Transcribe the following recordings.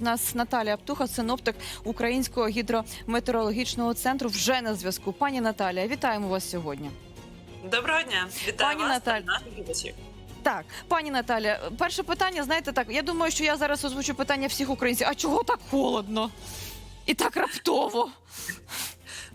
У нас Наталія Птуха, синоптик Українського гідрометеорологічного центру, вже на зв'язку. Пані Наталія, вітаємо вас сьогодні. Доброго дня, вітаю Пані вас Наталь. та наших глядачів. Так, пані Наталя, перше питання, знаєте, так. Я думаю, що я зараз озвучу питання всіх українців. А чого так холодно? І так раптово.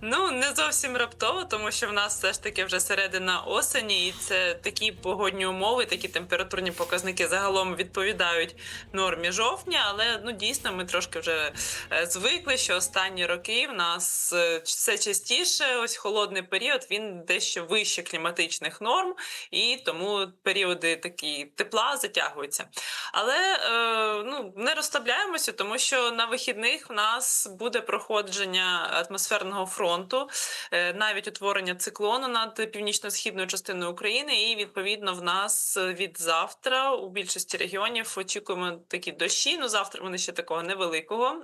Ну не зовсім раптово, тому що в нас все ж таки вже середина осені, і це такі погодні умови, такі температурні показники загалом відповідають нормі жовтня. Але ну дійсно ми трошки вже е, звикли, що останні роки в нас е, все частіше. Ось холодний період він дещо вище кліматичних норм, і тому періоди такі тепла затягуються. Але е, ну не розслабляємося, тому що на вихідних в нас буде проходження атмосферного фронту, е, навіть утворення циклону над північно-східною частиною України. І відповідно в нас від завтра у більшості регіонів очікуємо такі дощі. Ну завтра вони ще такого невеликого.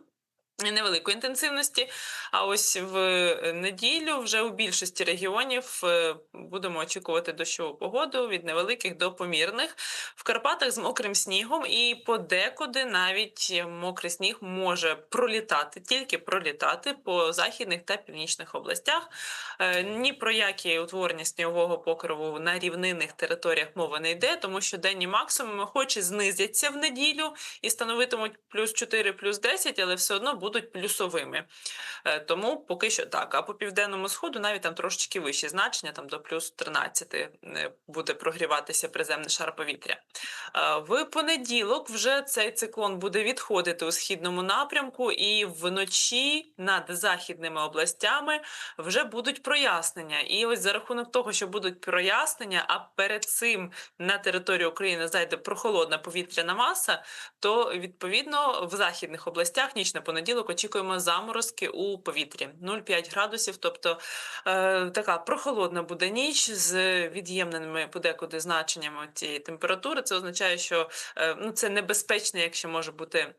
Невеликої інтенсивності, а ось в е, неділю вже у більшості регіонів е, будемо очікувати дощову погоду від невеликих до помірних. В Карпатах з мокрим снігом, і подекуди навіть мокрий сніг може пролітати, тільки пролітати по західних та північних областях. Е, Ні про які утворення снігового покриву на рівнинних територіях мова не йде, тому що денні максимуми, хоч і знизяться в неділю і становитимуть плюс 4, плюс 10, але все одно будуть плюсовими. Е, Тому поки що так. А по південному сходу навіть там трошечки вищі значення, там до плюс 13 е, буде прогріватися приземний шар повітря. Е, В понеділок вже цей циклон буде відходити у східному напрямку, і вночі над західними областями вже будуть прояснення. І ось за рахунок того, що будуть прояснення, а перед цим на територію України зайде прохолодна повітряна маса, то відповідно в західних областях ніч на понеділок очікуємо заморозки у повітрі 0,5 градусів. Тобто е, така прохолодна буде ніч з від'ємненими подекуди значеннями цієї температури. Це означає, що е, ну це небезпечно, якщо може бути.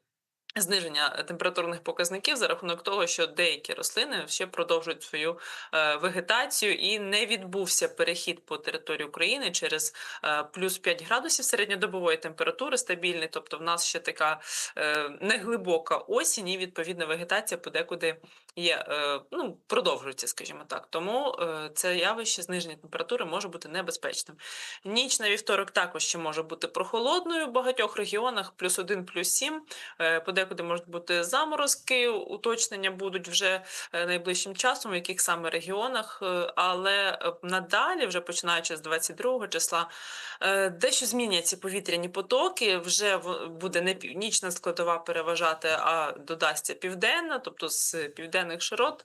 Зниження температурних показників за рахунок того, що деякі рослини ще продовжують свою е, вегетацію, і не відбувся перехід по території України через е, плюс 5 градусів середньодобової температури стабільний. Тобто, в нас ще така е, неглибока осінь, і відповідно вегетація подекуди є, е, ну продовжується, скажімо так. Тому е, це явище зниження температури може бути небезпечним. Ніч на вівторок також ще може бути прохолодною в багатьох регіонах, плюс 1, плюс 7. Е, Подекуди можуть бути заморозки, уточнення будуть вже е, найближчим часом, в яких саме регіонах. е, Але е, надалі, вже починаючи з 22 числа, дещо зміняться повітряні потоки. Вже буде не північна складова переважати, а додасться південна, тобто з південних широт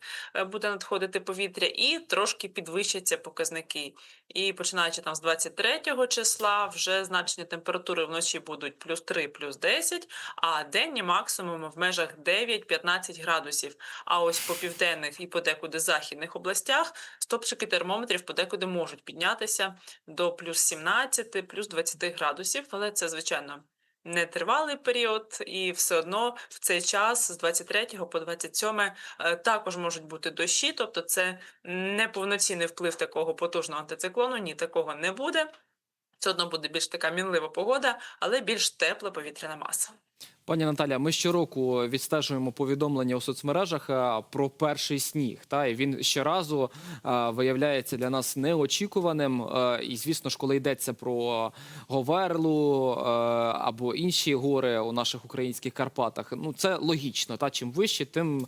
буде надходити повітря, і трошки підвищаться показники. І починаючи там з 23 числа, вже значення температури вночі будуть плюс 3, плюс 10, а денні максимуми в межах 9-15 градусів. А ось по південних і подекуди західних областях стопчики термометрів подекуди можуть піднятися до плюс 17, плюс 20 градусів, але це звичайно. Нетривалий період, і все одно в цей час з 23 по 27 е, також можуть бути дощі, тобто це не повноцінний вплив такого потужного антициклону, ні такого не буде. Все одно буде більш така мінлива погода, але більш тепла повітряна маса. Пані Наталя, ми щороку відстежуємо повідомлення у соцмережах е, про перший сніг. Та і він щоразу е, виявляється для нас неочікуваним. Е, І звісно ж, коли йдеться про Говерлу або інші гори у наших українських Карпатах, ну це логічно. Та чим вище, тим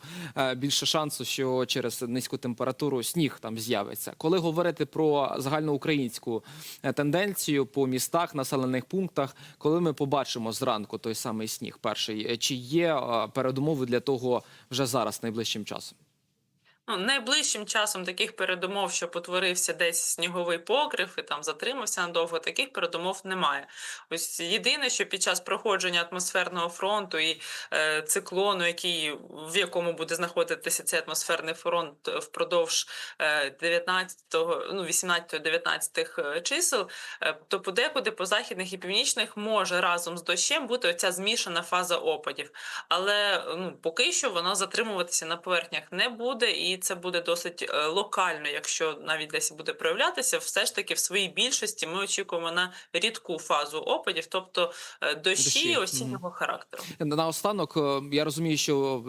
більше шансу, що через низьку температуру сніг там з'явиться. Коли говорити про загальноукраїнську тенденцію по містах, населених пунктах, коли ми побачимо зранку той самий сніг, перший, е, чи є е, передумови для того вже зараз, найближчим часом? Ну, найближчим часом таких передумов, що потворився десь сніговий покрив і там затримався надовго, таких передумов немає. Ось єдине, що під час проходження атмосферного фронту і е, циклону, який в якому буде знаходитися цей атмосферний фронт впродовж е, 19-го, ну 18-19 чисел, е, то подекуди по західних і північних може разом з дощем бути оця змішана фаза опадів. Але ну поки що воно затримуватися на поверхнях не буде, і це буде досить е, локально, якщо навіть десь буде проявлятися, все ж таки в своїй більшості ми очікуємо на рідку фазу опадів, тобто е, дощі, Дощі, осіннього характеру. Наостанок, е, я розумію, що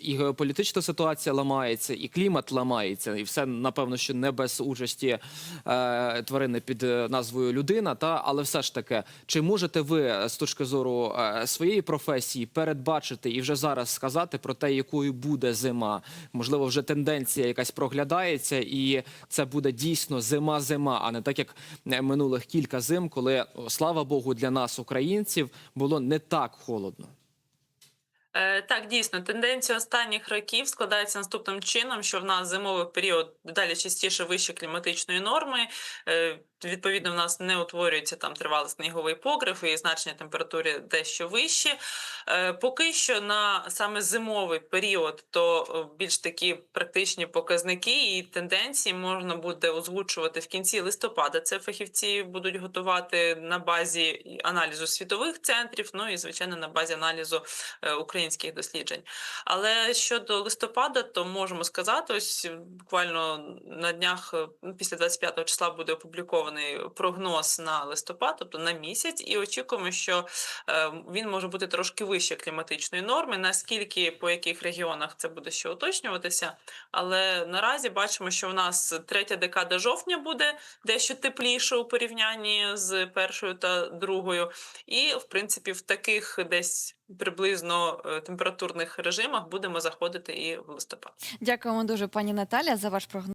і геополітична ситуація ламається, і клімат ламається, і все напевно, що не без участі е, тварини під назвою людина. Та але все ж таки, чи можете ви з точки зору своєї професії передбачити і вже зараз сказати про те, якою буде зима? Можливо, вже тенденція якась проглядається, і це буде дійсно зима-зима, а не так як е, минулих кілька зим, коли слава Богу, для нас, українців, було не так холодно. Е, Так, дійсно, тенденція останніх років складається наступним чином, що в нас зимовий період дедалі частіше вище кліматичної норми. Е, Відповідно, в нас не утворюється там тривалий сніговий покрив і значення температури дещо вищі. Е, Поки що на саме зимовий період, то більш такі практичні показники і тенденції можна буде озвучувати в кінці листопада. Це фахівці будуть готувати на базі аналізу світових центрів, ну і звичайно на базі аналізу е, українських досліджень. Але щодо листопада, то можемо сказати, ось буквально на днях е, після 25 числа буде опублікований прогноз на листопад, тобто на місяць, і очікуємо, що е, він може бути трошки вище кліматичної норми. Наскільки по яких регіонах це буде ще уточнюватися, але наразі бачимо, що в нас третя декада жовтня буде дещо тепліше у порівнянні з першою та другою. І, в принципі, в таких десь приблизно е, температурних режимах будемо заходити і в листопад. Дякуємо дуже, пані Наталя, за ваш прогноз.